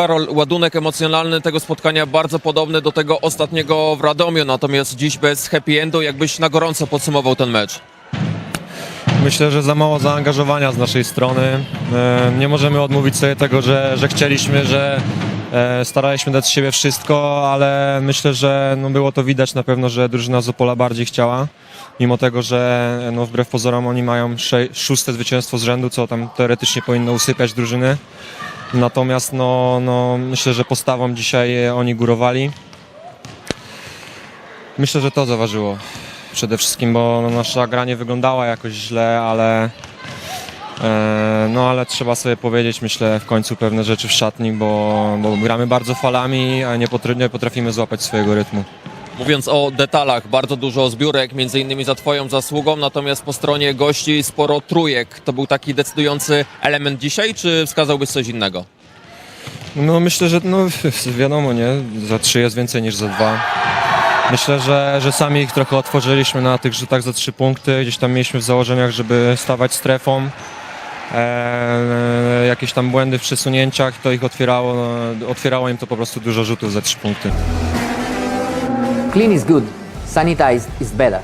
Karol, ładunek emocjonalny tego spotkania bardzo podobny do tego ostatniego w Radomiu, natomiast dziś bez happy endu, jakbyś na gorąco podsumował ten mecz. Myślę, że za mało zaangażowania z naszej strony. E, Nie możemy odmówić sobie tego, że, że chcieliśmy, że e, staraliśmy dać z siebie wszystko, ale myślę, że no było to widać na pewno, że drużyna z Opola bardziej chciała. Mimo tego, że no wbrew pozorom oni mają szóste zwycięstwo z rzędu, co tam teoretycznie powinno usypiać drużyny. Natomiast no, no, myślę, że postawą dzisiaj oni górowali. Myślę, że to zaważyło przede wszystkim, bo no, nasza gra nie wyglądała jakoś źle, ale e, no ale trzeba sobie powiedzieć, myślę, w końcu pewne rzeczy w szatni, bo, bo gramy bardzo falami, a nie, potr- nie potrafimy złapać swojego rytmu. Mówiąc o detalach, bardzo dużo zbiórek, między innymi za Twoją zasługą, natomiast po stronie gości sporo trójek. To był taki decydujący element dzisiaj, czy wskazałbyś coś innego? No myślę, że no wiadomo, nie, za trzy jest więcej niż za dwa. Myślę, że, że sami ich trochę otworzyliśmy na tych rzutach za trzy punkty. Gdzieś tam mieliśmy w założeniach, żeby stawać strefą. E, jakieś tam błędy w przesunięciach, to ich otwierało, otwierało im to po prostu dużo rzutów za trzy punkty. Clean is good, sanitized is better.